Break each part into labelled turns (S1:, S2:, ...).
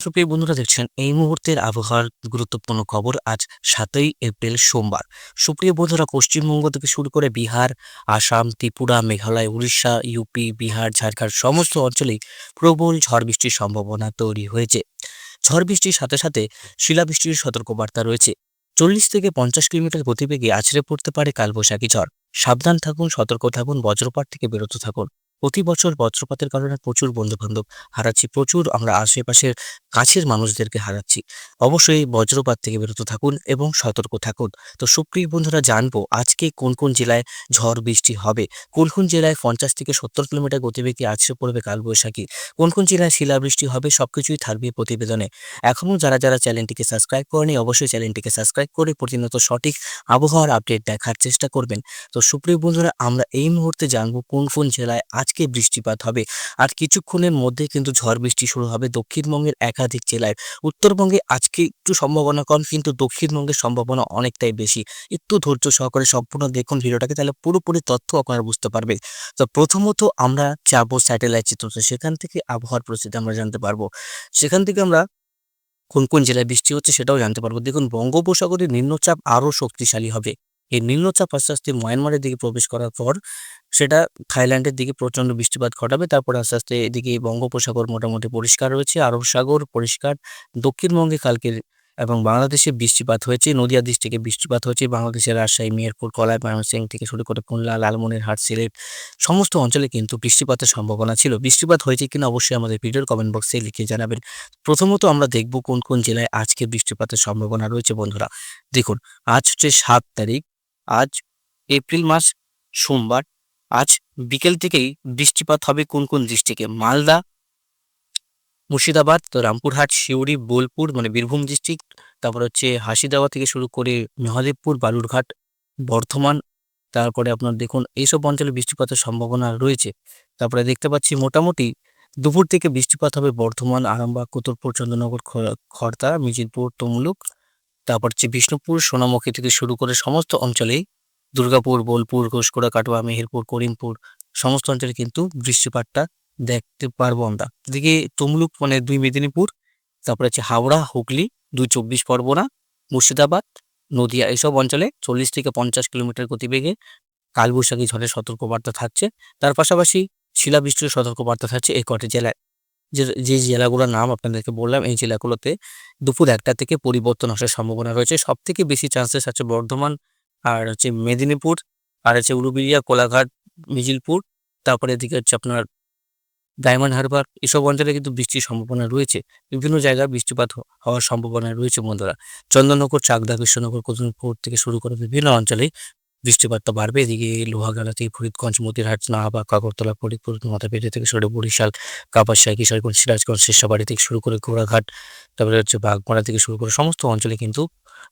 S1: সুপ্রিয় বন্ধুরা দেখছেন, এই মুহূর্তের আবহাওয়ার গুরুত্বপূর্ণ খবর আজ সাতই এপ্রিল সোমবার। সুপ্রিয় বন্ধুরা, পশ্চিমবঙ্গ থেকে শুরু করে বিহার, আসাম, ত্রিপুরা, মেঘালয়, উড়িষ্যা, ইউপি, বিহার, ঝাড়খণ্ড সমস্ত অঞ্চলেই প্রবল ঝড় বৃষ্টির সম্ভাবনা তৈরি হয়েছে। ঝড় বৃষ্টির সাথে সাথে শিলাবৃষ্টির সতর্কবার্তা রয়েছে। চল্লিশ থেকে পঞ্চাশ কিলোমিটার গতিবেগে আছড়ে পড়তে পারে কালবৈশাখী ঝড়। সাবধান থাকুন, সতর্ক থাকুন, বজ্রপাত থেকে বিরত থাকুন। প্রতি বছর বজ্রপাতের কারণে প্রচুর বন্ধুবান্ধব হারাচ্ছি, প্রচুর আমরা আশেপাশের কাছের মানুষদেরকে হারাচ্ছি। অবশ্যই বজ্রপাত থেকে বিরত থাকুন এবং সতর্ক থাকুন। তো সুপ্রিয় বন্ধুরা, জানব আজকে কোন কোন জেলায় ঝড় বৃষ্টি হবে? কোন কোন জেলায় পঞ্চাশ থেকে সত্তর কিলোমিটার গতিবেগে আছড়ে পড়বে কালবৈশাখী? কোন কোন জেলায় শিলাবৃষ্টি হবে? সবকিছুই থাকবে প্রতিবেদনে। এখনও যারা যারা চ্যানেলটিকে সাবস্ক্রাইব করেনি, অবশ্যই চ্যানেলটিকে সাবস্ক্রাইব করে প্রতিনিয়ত সঠিক আবহাওয়ার আপডেট দেখার চেষ্টা করবেন। তো সুপ্রিয় বন্ধুরা, আমরা এই মুহূর্তে জানব কোন কোন জেলায় আজকে বৃষ্টিপাত হবে। আর কিছুক্ষণের মধ্যে কিন্তু ঝড় বৃষ্টি শুরু হবে দক্ষিণবঙ্গের একাধিক জেলায়। উত্তরবঙ্গে আজকে একটু সম্ভাবনা কম, কিন্তু দক্ষিণবঙ্গের সম্ভাবনা অনেকটাই বেশি। একটু ধৈর্য সহকারে সম্পূর্ণ দেখুন ভিডিওটাকে, তাহলে পুরোপুরি তথ্য আপনারা বুঝতে পারবেন। তো প্রথমত আমরা যাব স্যাটেলাইট চিত্রতে সেখান থেকে আবহাওয়ার পরিস্থিতি আমরা জানতে পারব। সেখান থেকে আমরা কোন কোন জেলায় বৃষ্টি হচ্ছে সেটাও জানতে পারব। দেখুন বঙ্গোপসাগরে নিম্নচাপ আরও শক্তিশালী হবে। এই নিম্নচাপ আস্তে আস্তে মায়ানমারের দিকে প্রবেশ করার পর সেটা থাইল্যান্ডের দিকে প্রচণ্ড বৃষ্টিপাত ঘটাবে। তারপর আস্তে আস্তে এদিকে বঙ্গোপসাগর মোটামুটি পরিষ্কার রয়েছে আরব সাগর পরিষ্কার। দক্ষিণবঙ্গে কালকের এবং বাংলাদেশে বৃষ্টিপাত হয়েছে। নদিয়া ডিস্ট্রিক্টে বৃষ্টিপাত হয়েছে। বাংলাদেশের রাজশাহী মেহেরপুর কলাই, ময়মনসিংহ থেকে শুরু করে খুলনা, লালমনিরহাট, সিলেট সমস্ত অঞ্চলে কিন্তু বৃষ্টিপাতের সম্ভাবনা ছিল। বৃষ্টিপাত হয়েছে কিনা অবশ্যই আমাদের ভিডিওর কমেন্ট বক্সে লিখে জানাবেন। প্রথমত আমরা দেখব কোন কোন জেলায় আজকে বৃষ্টিপাতের সম্ভাবনা রয়েছে বন্ধুরা। দেখুন, আজ হচ্ছে সাত তারিখ। আজ এপ্রিল মাস, সোমবার। আজ বিকেল থেকেই বৃষ্টিপাত হবে কোন কোন ডিস্ট্রিক্টে মালদা, মুর্শিদাবাদ তো রামপুরহাট সিউড়ি বোলপুর মানে বীরভূম ডিস্ট্রিক্ট তারপর হচ্ছে হাসিদাবাদ থেকে শুরু করে মহাদেবপুর, বালুরঘাট, বর্ধমান, তারপরে আপনার দেখুন এইসব অঞ্চলে বৃষ্টিপাতের সম্ভাবনা রয়েছে। তারপরে দেখতে পাচ্ছি মোটামুটি দুপুর থেকে বৃষ্টিপাত হবে বর্ধমান, আরামবাগ, কুতুবপুর, চন্দ্রনগর খ- খড়দা মিজিরপুর, তমলুক তারপর হচ্ছে বিষ্ণুপুর, সোনামুখী থেকে শুরু করে সমস্ত অঞ্চলেই দুর্গাপুর, বোলপুর, ঘোষকোড়া, কাটোয়া, মেহেরপুর, করিমপুর, সমস্ত অঞ্চলে কিন্তু বৃষ্টিপাতটা দেখতে পারব আমরা। এদিকে তমলুক মানে দুই মেদিনীপুর, তারপরে হচ্ছে হাওড়া, হুগলি, দুই চব্বিশ পরগনা, মুর্শিদাবাদ, নদিয়া এসব অঞ্চলে চল্লিশ থেকে পঞ্চাশ কিলোমিটার গতিবেগে কালবৈশাখী ঝড়ের সতর্কবার্তা থাকছে। তার পাশাপাশি শিলাবৃষ্টির সতর্কবার্তা থাকছে এই কটি জেলায়। যে যে জেলাগুলোর নাম আপনাদেরকে বললাম, এই জেলাগুলোতে দুপুর একটা থেকে পরিবর্তন আসার সম্ভাবনা রয়েছে। সব থেকে বেশি চান্সেস আছে বর্ধমান, আর হচ্ছে মেদিনীপুর, আর হচ্ছে উলুবেড়িয়া, কোলাঘাট, মিজিলপুর, তারপরে এদিকে হচ্ছে আপনার ডায়মন্ড হারবার, এসব অঞ্চলে কিন্তু বৃষ্টির সম্ভাবনা রয়েছে। বিভিন্ন জায়গায় বৃষ্টিপাত হওয়ার সম্ভাবনা রয়েছে বন্ধুরা। চন্দননগর, চাকদা কৃষ্ণনগর কতুলপুর থেকে শুরু করে বিভিন্ন অঞ্চলে বৃষ্টিপাতটা বাড়বে। এদিকে লোহাগাড়া থেকে ফরিদগঞ্জ, মতিরহাট নাহাবা কাকরতলা ফরিদপুর মাথাপেটে থেকে শুরু বরিশাল, কাপাসিয়া, কিশোরগঞ্জ, সিরাজগঞ্জ, শেষাবাড়ি থেকে শুরু করে ঘোড়াঘাট তারপরে হচ্ছে বাগমারা থেকে শুরু করে সমস্ত অঞ্চলে কিন্তু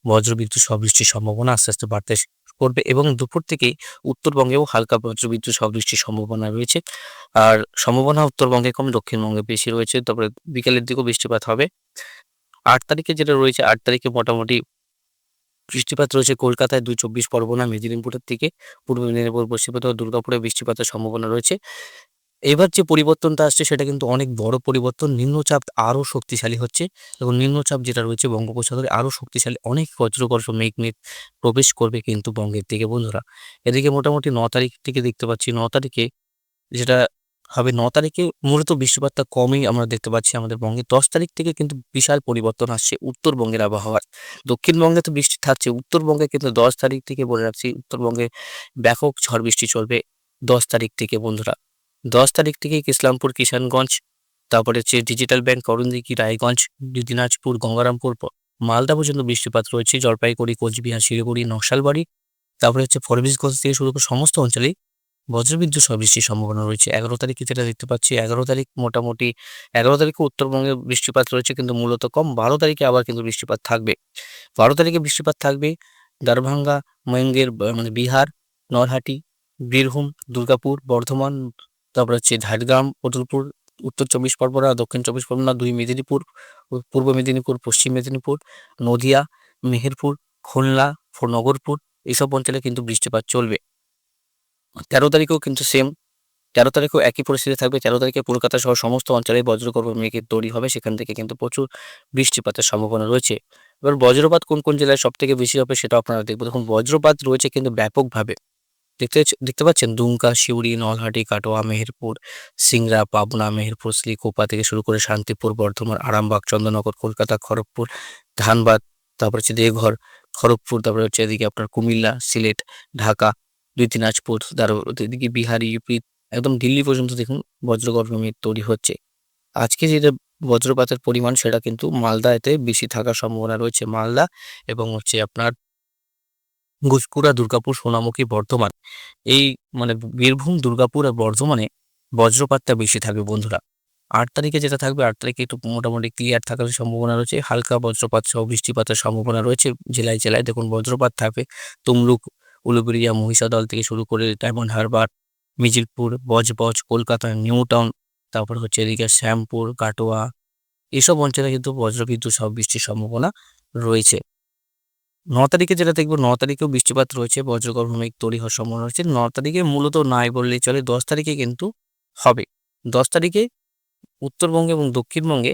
S1: বজ্রবিদ্যুৎ সহ বৃষ্টির সম্ভাবনা আস্তে আস্তে বাড়তে করবে এবং দুপুর থেকেই উত্তরবঙ্গেও হালকা বজ্রবিদ্যুৎ সহ বৃষ্টির সম্ভাবনা রয়েছে। আর সম্ভাবনা উত্তরবঙ্গে কম, দক্ষিণবঙ্গে বেশি রয়েছে। তারপরে বিকেলের দিকেও বৃষ্টিপাত হবে। আট তারিখে যেটা রয়েছে, আট তারিখে মোটামুটি বৃষ্টিপাত রয়েছে কলকাতায় দুই চব্বিশ পরগনা, মেদিনীপুরের দিকে, পূর্ব মেদিনীপুর পশ্চিমবঙ্গ ও দুর্গাপুরে বৃষ্টিপাতের সম্ভাবনা রয়েছে। এবার যে পরিবর্তনটা আসছে সেটা কিন্তু অনেক বড় পরিবর্তন। নিম্নচাপ আরও শক্তিশালী হচ্ছে এবং নিম্নচাপ যেটা রয়েছে বঙ্গোপসাগরে আরও শক্তিশালী, অনেক বজ্রবর্ষ মেঘ মেঘ প্রবেশ করবে কিন্তু বঙ্গের দিকে। বন্ধুরা, এদিকে মোটামুটি ন তারিখ থেকে দেখতে পাচ্ছি, ন তারিখে যেটা হবে ন তারিখে মূলত বৃষ্টিপাতটা কমই আমরা দেখতে পাচ্ছি আমাদের বঙ্গে। দশ তারিখ থেকে কিন্তু বিশাল পরিবর্তন আসছে উত্তরবঙ্গের আবহাওয়ার। দক্ষিণবঙ্গে তো বৃষ্টি থাকছে, উত্তরবঙ্গে কিন্তু দশ তারিখ থেকে বলে রাখছি, উত্তরবঙ্গে ব্যাপক ঝড় বৃষ্টি চলবে দশ তারিখ থেকে বন্ধুরা। দশ তারিখ থেকে ইসলামপুর, কিষানগঞ্জ, তারপরে হচ্ছে ডিজিটাল ব্যাংক, করণদিঘি, রায়গঞ্জ, দিনাজপুর, গঙ্গারামপুর মালদা পর্যন্ত বৃষ্টিপাত রয়েছে, জলপাইগুড়ি, কোচবিহার, শিলিগুড়ি, নকশালবাড়ি, তারপরে হচ্ছে ফরবিশগঞ্জ থেকে শুরু করে সমস্ত অঞ্চলেই বজ্রবিদ্যুৎ সহ বৃষ্টির সম্ভাবনা রয়েছে। এগারো তারিখে যেটা দেখতে পাচ্ছি, এগারো তারিখ মোটামুটি, এগারো তারিখে উত্তরবঙ্গে বৃষ্টিপাত রয়েছে কিন্তু মূলত কম, বারো তারিখে আবার কিন্তু বৃষ্টিপাত থাকবে। বারো তারিখে বৃষ্টিপাত থাকবে দারভাঙ্গা ময়ঙ্গের মানে বিহার নরহাটি বীরভূম, দুর্গাপুর, বর্ধমান, তারপর হচ্ছে ঝাড়গ্রাম পটলপুর উত্তর চব্বিশ পরগনা, দক্ষিণ চব্বিশ পরগনা, দুই মেদিনীপুর পূর্ব মেদিনীপুর, পশ্চিম মেদিনীপুর, নদিয়া, মেহেরপুর, খুলনা নগরপুর, এইসব অঞ্চলে কিন্তু বৃষ্টিপাত চলবে। তেরো তারিখেও কিন্তু সেম তেরো তারিখেও একই পরিস্থিতি থাকবে। তেরো তারিখে কলকাতা সহ সমস্ত অঞ্চলে বজ্রগর্ভ মেঘের তৈরি হবে। সেখান থেকে কিন্তু প্রচুর বৃষ্টিপাতের সম্ভাবনা রয়েছে। এবার বজ্রপাত কোন কোন জেলায় সব থেকে বেশি হবে সেটা আপনারা দেখব। দেখুন, বজ্রপাত রয়েছে কিন্তু ব্যাপকভাবে। দেখতে দেখতে পাচ্ছেন? দুমকা সিউড়ি নলহাটি, কাটোয়া, মেহেরপুর, সিংড়া, পাবনা, মেহেরপুর, শ্রীকোপা থেকে শুরু করে শান্তিপুর, বর্ধমান, আরামবাগ, চন্দ্রনগর, কলকাতা, খড়গপুর, ধানবাদ, তারপর হচ্ছে দেওঘর, খড়গপুর, তারপরে হচ্ছে এদিকে আপনার কুমিল্লা, সিলেট, ঢাকা দুই দিনাজপুর তারপর এদিকে বিহার, ইউপি, একদম দিল্লি পর্যন্ত দেখুন বজ্রগর্ভ মেঘ তৈরি হচ্ছে। আজকে যেটা বজ্রপাতের পরিমাণ সেটা কিন্তু মালদাতে বেশি থাকার সম্ভাবনা রয়েছে। মালদা এবং হচ্ছে আপনার ঘুষপুরা দুর্গাপুর, সোনামুখী, বর্ধমান। এই মানে বীরভূম, দুর্গাপুর আর বর্ধমানে বজ্রপাতটা বেশি থাকবে বন্ধুরা। আট তারিখে যেটা থাকবে, আট তারিখে একটু মোটামুটি ক্লিয়ার থাকার সম্ভাবনা রয়েছে। হালকা বজ্রপাত সহ বৃষ্টিপাতের সম্ভাবনা রয়েছে। জেলায় জেলায় দেখুন বজ্রপাত থাকবে। তমলুক উলুবেড়িয়া মহিষাদল থেকে শুরু করে Diamond Harbour, Mijilpur, Budge Budge, Kolkata New Town তারপর হচ্ছে এদিকে শ্যামপুর, কাটোয়া, এসব অঞ্চলে কিন্তু বজ্রবিদ্যুৎ সহ বৃষ্টির সম্ভাবনা রয়েছে। ন তারিখে যেটা দেখব, ন তারিখেও বৃষ্টিপাত রয়েছে বজ্রগর্ভ মেঘ তৈরি হওয়ার সম্ভাবনা রয়েছে। ন তারিখে মূলত নাই বললেই চলে, দশ তারিখে কিন্তু হবে। দশ তারিখে উত্তরবঙ্গে এবং দক্ষিণবঙ্গে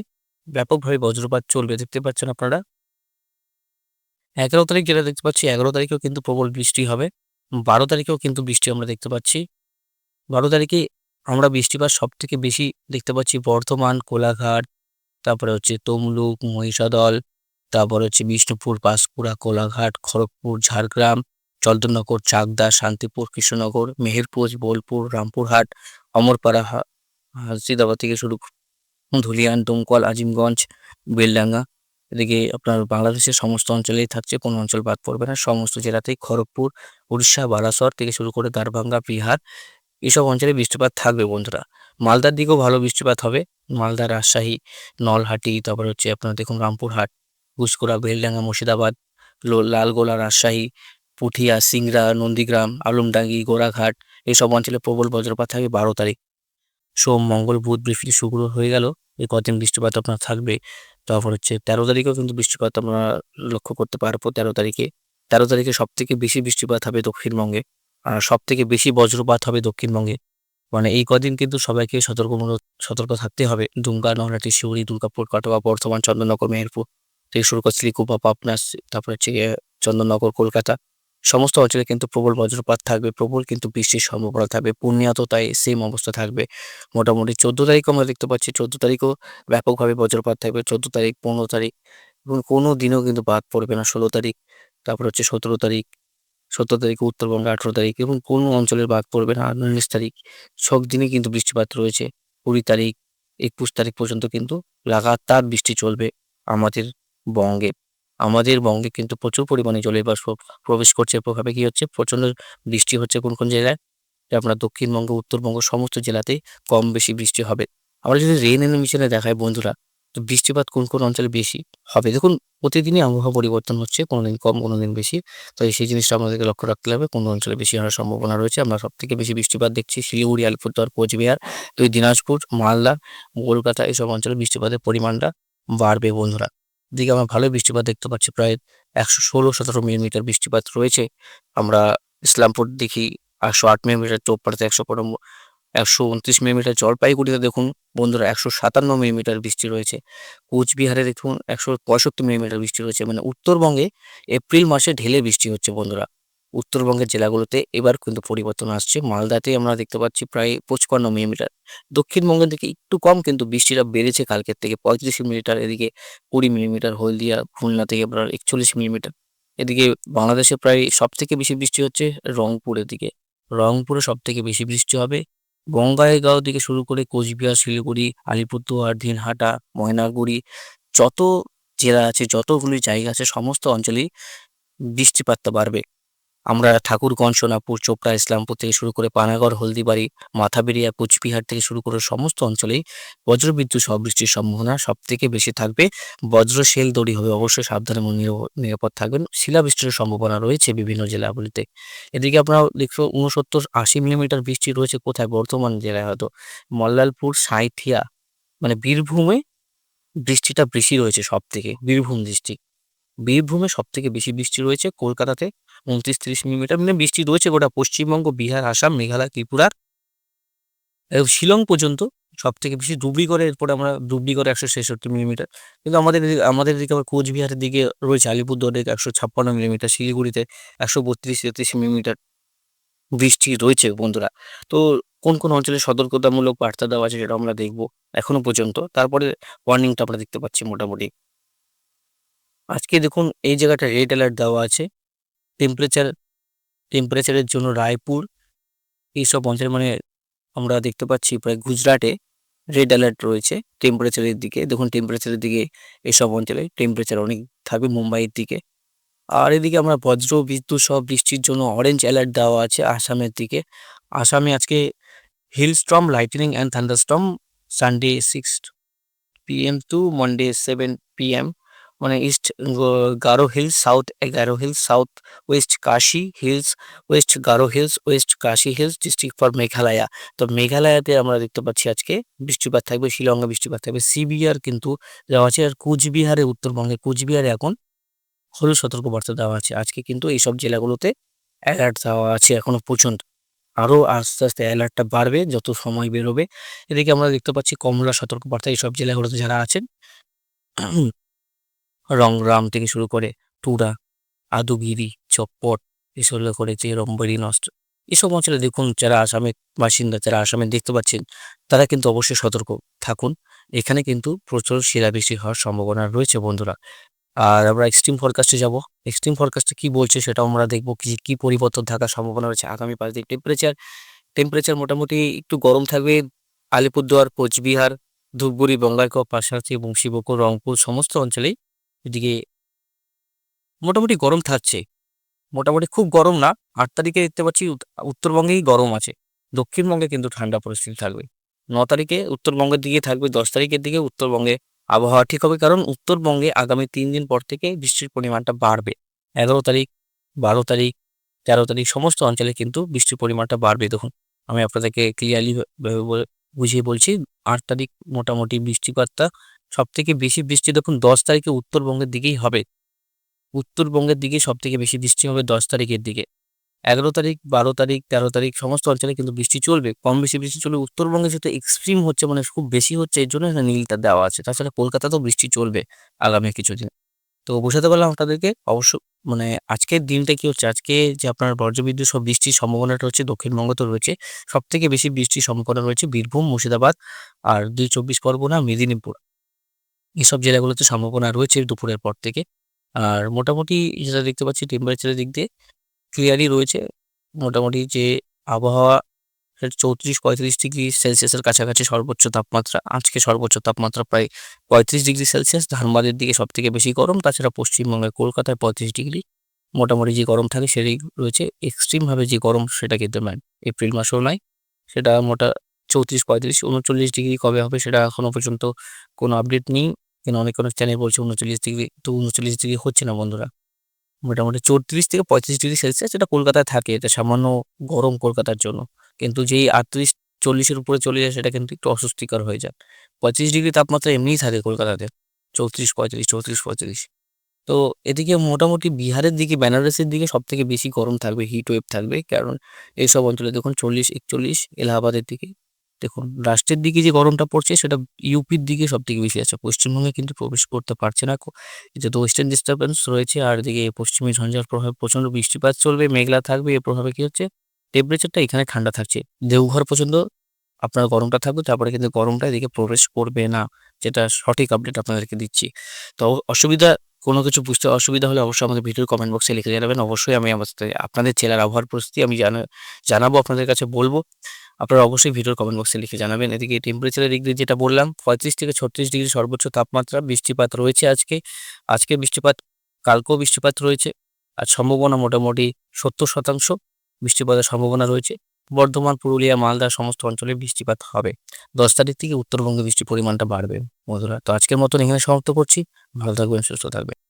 S1: ব্যাপকভাবে বজ্রপাত চলবে, দেখতে পাচ্ছেন আপনারা। এগারো তারিখ যেটা দেখতে পাচ্ছি, এগারো তারিখেও কিন্তু প্রবল বৃষ্টি হবে। বারো তারিখেও কিন্তু বৃষ্টি আমরা দেখতে পাচ্ছি। বারো তারিখে আমরা বৃষ্টিপাত সব থেকে বেশি দেখতে পাচ্ছি বর্ধমান, কোলাঘাট, তারপরে হচ্ছে তমলুক, মহিষাদল, তারপরে হচ্ছে বিষ্ণুপুর, পাঁশকুড়া, কোলাঘাট, খড়গপুর, ঝাড়গ্রাম, চন্দননগর, চাকদা, শান্তিপুর, কৃষ্ণনগর, মেহেরপুর, বোলপুর, রামপুরহাট, অমরপাড়া হাসিদাবাদ থেকে শুরু ধুলিয়ান, দমকল, আজিমগঞ্জ, বেলডাঙ্গা। এদিকে আপনার বাংলাদেশের সমস্ত অঞ্চলেই থাকছে, কোনো অঞ্চল বাদ পড়বে না। সমস্ত জেলাতেই খড়গপুর, উড়িষ্যা বারাসর থেকে শুরু করে দারভাঙ্গা, বিহার এসব অঞ্চলে বৃষ্টিপাত থাকবে বন্ধুরা। মালদার দিকেও ভালো বৃষ্টিপাত হবে। মালদা রাজশাহী, নলহাটি, তারপর হচ্ছে আপনার দেখুন রামপুরহাট গুসকোড়া বেলডাঙ্গা মুর্শিদাবাদ লালগোলা, রাজশাহী, পুঠিয়া, সিংড়া, নন্দীগ্রাম, আলমডাঙ্গি, গোড়াঘাট এইসব অঞ্চলে প্রবল বজ্রপাত থাকবে বারো তারিখ। সোম, মঙ্গল, বুধ, বৃহস্পতি, শুক্র হয়ে গেল। এই কদিন বৃষ্টিপাত আপনার থাকবে। তারপর হচ্ছে তেরো তারিখেও কিন্তু বৃষ্টিপাত আমরা লক্ষ্য করতে পারব তেরো তারিখে। তেরো তারিখে সব থেকে বেশি বৃষ্টিপাত হবে দক্ষিণবঙ্গে। আর সব থেকে বেশি বজ্রপাত হবে দক্ষিণবঙ্গে। মানে এই কদিন কিন্তু সবাইকে সতর্কমূলক সতর্ক থাকতে হবে। দুমকা নহরাটি শিউরি, দুর্গাপুর, কাটোয়া, বর্ধমান, চন্দননগর, মেহেরপুর থেকে শুরু করে শ্রীকুপা পাবনা তারপর হচ্ছে চন্দননগর, কলকাতা সমস্ত অঞ্চলে কিন্তু প্রবল বজ্রপাত থাকবে, প্রবল কিন্তু বৃষ্টির সম্ভাবনা থাকবে পূর্ণিয়াতেও তাই সেম অবস্থা থাকবে। মোটামুটি চোদ্দ তারিখ আমরা দেখতে পাচ্ছি, চোদ্দ তারিখও ব্যাপকভাবে বজ্রপাত থাকবে, চোদ্দ তারিখ, পনেরো তারিখ এবং কোনো দিনও কিন্তু বাদ পড়বে না, ষোলো তারিখ, তারপর হচ্ছে সতেরো তারিখ সতেরো তারিখ, উত্তরবঙ্গে, আঠেরো তারিখ এবং কোনো অঞ্চলের বাদ পড়বে না, উনিশ তারিখ, সব দিনই কিন্তু বৃষ্টিপাত রয়েছে, কুড়ি তারিখ, একুশ তারিখ পর্যন্ত কিন্তু লাগাতার বৃষ্টি চলবে আমাদের বঙ্গে। আমাদের বঙ্গে কিন্তু প্রচুর পরিমাণে জলীয় বাষ্প প্রবেশ করছে। প্রভাবে কি হচ্ছে? প্রচণ্ড বৃষ্টি হচ্ছে কোন কোন জেলায়? আপনার দক্ষিণবঙ্গ, উত্তরবঙ্গ সমস্ত জেলাতেই কম বেশি বৃষ্টি হবে। আমরা যদি রেন এনিমেশনে দেখাই বন্ধুরা, তো বৃষ্টিপাত কোন কোন অঞ্চলে বেশি হবে? দেখুন, প্রতিদিনই আবহাওয়া পরিবর্তন হচ্ছে, কোনোদিন কম, কোনোদিন বেশি। তো সেই জিনিসটা আমাদেরকে লক্ষ্য রাখতে হবে, কোন অঞ্চলে বেশি হওয়ার সম্ভাবনা রয়েছে। আমরা সব থেকে বেশি বৃষ্টিপাত দেখছি শিলিগুড়ি, আলিপুরদুয়ার, কোচবিহার, দুই দিনাজপুর, মালদা, কলকাতা এইসব অঞ্চলে বৃষ্টিপাতের পরিমাণটা বাড়বে বন্ধুরা। দিকে আমরা ভালোই বৃষ্টিপাত দেখতে পাচ্ছি। প্রায় একশো ষোলো সতেরো মিলিমিটার বৃষ্টিপাত রয়েছে। আমরা ইসলামপুর দেখি একশো আট মিলিমিটার, চোপড়াতে একশো পনেরো একশো উনত্রিশ মিলিমিটার, জলপাইগুড়িতে দেখুন বন্ধুরা একশো সাতান্ন মিলিমিটার বৃষ্টি রয়েছে। কোচবিহারে দেখুন একশো পঁয়ষট্টি মিলিমিটার বৃষ্টি রয়েছে। মানে উত্তরবঙ্গে এপ্রিল মাসে ঢেলে বৃষ্টি হচ্ছে বন্ধুরা। উত্তরবঙ্গের জেলাগুলোতে এবার কিন্তু পরিবর্তন আসছে। মালদাতে আমরা দেখতে পাচ্ছি প্রায় পঁচপান্ন মিলিমিটার। দক্ষিণবঙ্গের দিকে একটু কম কিন্তু বৃষ্টিটা বেড়েছে কালকের থেকে পঁয়ত্রিশ মিলিমিটার, এদিকে কুড়ি মিলিমিটার, হলদিয়া, খুলনা থেকে আপনার একচল্লিশ মিলিমিটার। এদিকে বাংলাদেশে প্রায় সব থেকে বেশি বৃষ্টি হচ্ছে রংপুরের দিকে। রংপুরে সব থেকে বেশি বৃষ্টি হবে বঙ্গাইগাঁও থেকে শুরু করে কোচবিহার, শিলিগুড়ি, আলিপুরদুয়ার, দিনহাটা, ময়নাগুড়ি, যত জেলা আছে, যতগুলি জায়গা আছে, সমস্ত অঞ্চলেই বৃষ্টিপাতটা বাড়বে। আমরা ঠাকুরগঞ্জ সোনাপুর চোপড়া, ইসলামপুর থেকে শুরু করে পানাগড়, হলদিবাড়ি, মাথাবেরিয়া, কোচবিহার থেকে শুরু করে সমস্ত অঞ্চলেই বজ্রবিদ্যুৎ সহ বৃষ্টির সম্ভাবনা সব থেকে বেশি থাকবে। বজ্র শেল দড়ি হবে, অবশ্যই সাবধানে এবং নিরাপ- নিরাপদ থাকবেন। শিলাবৃষ্টির সম্ভাবনা রয়েছে বিভিন্ন জেলাগুলিতে। এদিকে আপনারা দেখছ উনসত্তর আশি মিলিমিটার বৃষ্টি রয়েছে কোথায়? বর্ধমান জেলায় হয়তো। মল্লালপুর, সাঁইথিয়া মানে বীরভূমে বৃষ্টিটা বেশি রয়েছে সব থেকে বীরভূম ডিস্ট্রিক্ট। বীরভূমে সব থেকে বেশি বৃষ্টি রয়েছে, কলকাতাতে উনত্রিশ তিরিশ মিলিমিটার মানে বৃষ্টি রয়েছে গোটা পশ্চিমবঙ্গ, বিহার, আসাম, মেঘালয়, ত্রিপুরা। এবং শিলং পর্যন্ত সব থেকে বেশি ধুবড়িগড়ের এরপরে আমরা ধুবড়িগড়ে একশো ছেষট্টি মিলিমিটার। কিন্তু আমাদের আমাদের এদিকে আবার কোচবিহারের দিকে রয়েছে, আলিপুরদুয়ারে একশো ছাপ্পান্ন মিলিমিটার, শিলিগুড়িতে একশো বত্রিশ তেত্রিশ মিলিমিটার বৃষ্টি রয়েছে বন্ধুরা। তো কোন কোন অঞ্চলে সতর্কতামূলক বার্তা দেওয়া আছে সেটা আমরা দেখব এখনও পর্যন্ত। তারপরে ওয়ার্নিংটা আমরা দেখতে পাচ্ছি মোটামুটি। আজকে দেখুন এই জায়গাটা রেড অ্যালার্ট দেওয়া আছে। টেম্পারেচার টেম্পারেচারের জন্য রায়পুর, এইসব অঞ্চলে মানে আমরা দেখতে পাচ্ছি প্রায় গুজরাটে রেড অ্যালার্ট রয়েছে টেম্পারেচারের দিকে। দেখুন টেম্পারেচারের দিকে এইসব অঞ্চলে টেম্পারেচার অনেক থাকবে মুম্বাইয়ের দিকে। আর এদিকে আমরা বজ্র, বিদ্যুৎ সহ বৃষ্টির জন্য অরেঞ্জ অ্যালার্ট দেওয়া আছে আসামের দিকে। আসামে আজকে hailstorm lightning and thunderstorm Sunday six PM to Monday seven PM মানে East Garo Hills, South Garo Hills, South West Khasi Hills, West Garo Hills, West Khasi Hills, district for Meghalaya. তো মেঘালয়াতে আমরা দেখতে পাচ্ছি আজকে বৃষ্টিপাত থাকবে, শিলংয়ে বৃষ্টিপাত থাকবে। সিবিআর কিন্তু দেওয়া আছে আর কুচবিহারে, উত্তরবঙ্গে কুচবিহারে এখন হলুদ সতর্কবার্তা দেওয়া আছে। আজকে কিন্তু এইসব জেলাগুলোতে অ্যালার্ট দেওয়া আছে এখনও পর্যন্ত। আরও আস্তে আস্তে অ্যালার্টটা বাড়বে যত সময় বেরোবে। এদিকে আমরা দেখতে পাচ্ছি কমলা সতর্কবার্তা, এইসব জেলাগুলোতে যারা আছেন রংগ্রাম থেকে শুরু করে টুরা আদুগিরি, চপ্পট এসব করে যে রম্বরি নষ্ট। এসব অঞ্চলে দেখুন যারা আসামের বাসিন্দা, যারা আসামে দেখতে পাচ্ছেন, তারা কিন্তু অবশ্যই সতর্ক থাকুন। এখানে কিন্তু প্রচুর শিলাবৃষ্টি হওয়ার সম্ভাবনা রয়েছে বন্ধুরা। আর আমরা এক্সট্রিম ফরকাস্টে যাব। এক্সট্রিম ফরকাস্টে কি বলছে সেটাও আমরা দেখব কি কি পরিবর্তন থাকার সম্ভাবনা রয়েছে আগামী পাঁচ দিন। টেম্পারেচার টেম্পারেচার মোটামুটি একটু গরম থাকবে। আলিপুরদুয়ার, কোচবিহার, ধূপগুড়ি, বঙ্গাইগাঁও, পাশাপাশি এবং বংশীবকুর রংপুর সমস্ত অঞ্চলেই এদিকে মোটামুটি গরম থাকছে। মোটামুটি খুব গরম না, আট তারিখে দেখতে পাচ্ছি উত্তরবঙ্গেই গরম আছে। দক্ষিণবঙ্গে কিন্তু ঠান্ডা পরিস্থিতি থাকবে। ন তারিখে উত্তরবঙ্গের দিকে থাকবে, দশ তারিখের দিকে উত্তরবঙ্গে আবহাওয়া ঠিক হবে, কারণ উত্তরবঙ্গে আগামী তিন দিন পর থেকে বৃষ্টির পরিমাণটা বাড়বে। এগারো তারিখ, বারো তারিখ, তেরো তারিখ সমস্ত অঞ্চলে কিন্তু বৃষ্টির পরিমাণটা বাড়বে। দেখুন, আমি আপনাদেরকে ক্লিয়ারলি বুঝিয়ে বলছি, আট তারিখ মোটামুটি বৃষ্টিপাতটা সব থেকে বেশি বৃষ্টি দেখুন দশ তারিখে উত্তরবঙ্গের দিকেই হবে, উত্তরবঙ্গের দিকে সব থেকে বেশি বৃষ্টি হবে দশ তারিখের দিকে। এগারো তারিখ, বারো তারিখ, তেরো তারিখ সমস্ত অঞ্চলে কিন্তু বৃষ্টি চলবে। কম বেশি বৃষ্টি চলবে উত্তরবঙ্গে যেহেতু এক্সট্রিম হচ্ছে মানে খুব বেশি হচ্ছে এর জন্য নীলটা দেওয়া আছে। তাছাড়া কলকাতাতেও বৃষ্টি চলবে আগামী কিছু কিছুদিন। তো বোঝাতে পারলাম আপনাদেরকে, অবশ্য মানে আজকের দিনটা কি হচ্ছে? আজকে যে আপনার বজ্রবিদ্যুৎ সব বৃষ্টির সম্ভাবনাটা হচ্ছে দক্ষিণবঙ্গ তো রয়েছে সব থেকে বেশি বৃষ্টির সম্ভাবনা রয়েছে বীরভূম, মুর্শিদাবাদ, আর দুই চব্বিশ পরগনা, মেদিনীপুর। এইসব জেলাগুলোতে সম্ভাবনা রয়েছে দুপুরের পর থেকে। আর মোটামুটি যেটা দেখতে পাচ্ছি টেম্পারেচারের দিক দিয়ে ক্লিয়ারই রয়েছে। মোটামুটি যে আবহাওয়া চৌত্রিশ, পঁয়ত্রিশ ডিগ্রি সেলসিয়াসের কাছাকাছি সর্বোচ্চ তাপমাত্রা। আজকে সর্বোচ্চ তাপমাত্রা প্রায় পঁয়ত্রিশ ডিগ্রি সেলসিয়াস। ধানবাদের দিকে সব থেকে বেশি গরম, তাছাড়া পশ্চিমবঙ্গের কলকাতায় পঁয়ত্রিশ ডিগ্রি। মোটামুটি যে গরম থাকে সেটাই রয়েছে। এক্সট্রিমভাবে যে গরম, সেটা কিন্তু এপ্রিল মাসেও নয়। সেটা মোটা চৌত্রিশ, পঁয়ত্রিশ, উনচল্লিশ ডিগ্রি কবে হবে, সেটা এখনও পর্যন্ত কোনো আপডেট নেই। কিন্তু অনেক অনেক চ্যানেল বলছে উনচল্লিশ ডিগ্রি, তো উনচল্লিশ ডিগ্রি হচ্ছে না বন্ধুরা। মোটামুটি চৌত্রিশ থেকে পঁয়ত্রিশ ডিগ্রি সেলসিয়াস এটা কলকাতায় থাকে, এটা সামান্য গরম কলকাতার জন্য। কিন্তু যেই আটত্রিশ, চল্লিশের উপরে চলে যায়, সেটা কিন্তু একটু অস্বস্তিকর হয়ে যায়। পঁয়ত্রিশ ডিগ্রি তাপমাত্রা এমনিই থাকে কলকাতাতে, চৌত্রিশ, পঁয়ত্রিশ চৌত্রিশ, পঁয়ত্রিশ। তো এদিকে মোটামুটি বিহারের দিকে, বেনারসের দিকে সব থেকে বেশি গরম থাকবে হিট ওয়েভ থাকবে। কারণ এইসব অঞ্চলে দেখুন চল্লিশ, একচল্লিশ, এলাহাবাদের দিকে দেখুন, রাষ্ট্রের দিকে যে গরমটা পড়ছে, সেটা ইউপির দিকে সব থেকে বেশি আছে। পশ্চিমবঙ্গে কিন্তু প্রবেশ করতে পারছে না। যেহেতু ওয়েস্টার্ন ডিস্টারবেন্স রয়েছে, আর এদিকে পশ্চিমী ঝঞ্ঝার প্রভাবে প্রচণ্ড বৃষ্টিপাত চলবে, মেঘলা থাকবে। এর প্রভাবে কি হচ্ছে? টেম্পারেচারটা এখানে ঠান্ডা থাকছে। দেওঘর পর্যন্ত আপনার গরমটা থাকবে, তারপরে কিন্তু গরমটা এদিকে প্রবেশ করবে না, যেটা সঠিক আপডেট আপনাদেরকে দিচ্ছি। তো অসুবিধা, কোনো কিছু বুঝতে অসুবিধা হলে অবশ্যই আমাদের ভিডিওর কমেন্ট বক্সে লিখে জানাবেন। অবশ্যই আমি আমাদের আপনাদের জেলার আবহাওয়ার পরিস্থিতি আমি জানা, জানাব, আপনাদের কাছে বলব। আপনারা অবশ্যই ভিডিওর কমেন্ট বক্সে লিখে জানাবেন। এদিকে টেম্পারেচারের দিয়ে যেটা বললাম, পঁয়ত্রিশ থেকে ছত্রিশ ডিগ্রি সর্বোচ্চ তাপমাত্রা, বৃষ্টিপাত রয়েছে আজকে। আজকে বৃষ্টিপাত, কালকেও বৃষ্টিপাত রয়েছে। আর সম্ভাবনা মোটামুটি সত্তর শতাংশ বৃষ্টিপাতের সম্ভাবনা রয়েছে। বর্ধমান, পুরুলিয়া, মালদা সমস্ত অঞ্চলে বৃষ্টিপাত হবে। দশ তারিখ থেকে উত্তরবঙ্গে বৃষ্টির পরিমাণটা বাড়বে বন্ধুরা। তো আজকের মতন এখানে সমাপ্ত করছি। ভালো থাকবেন, সুস্থ থাকবেন।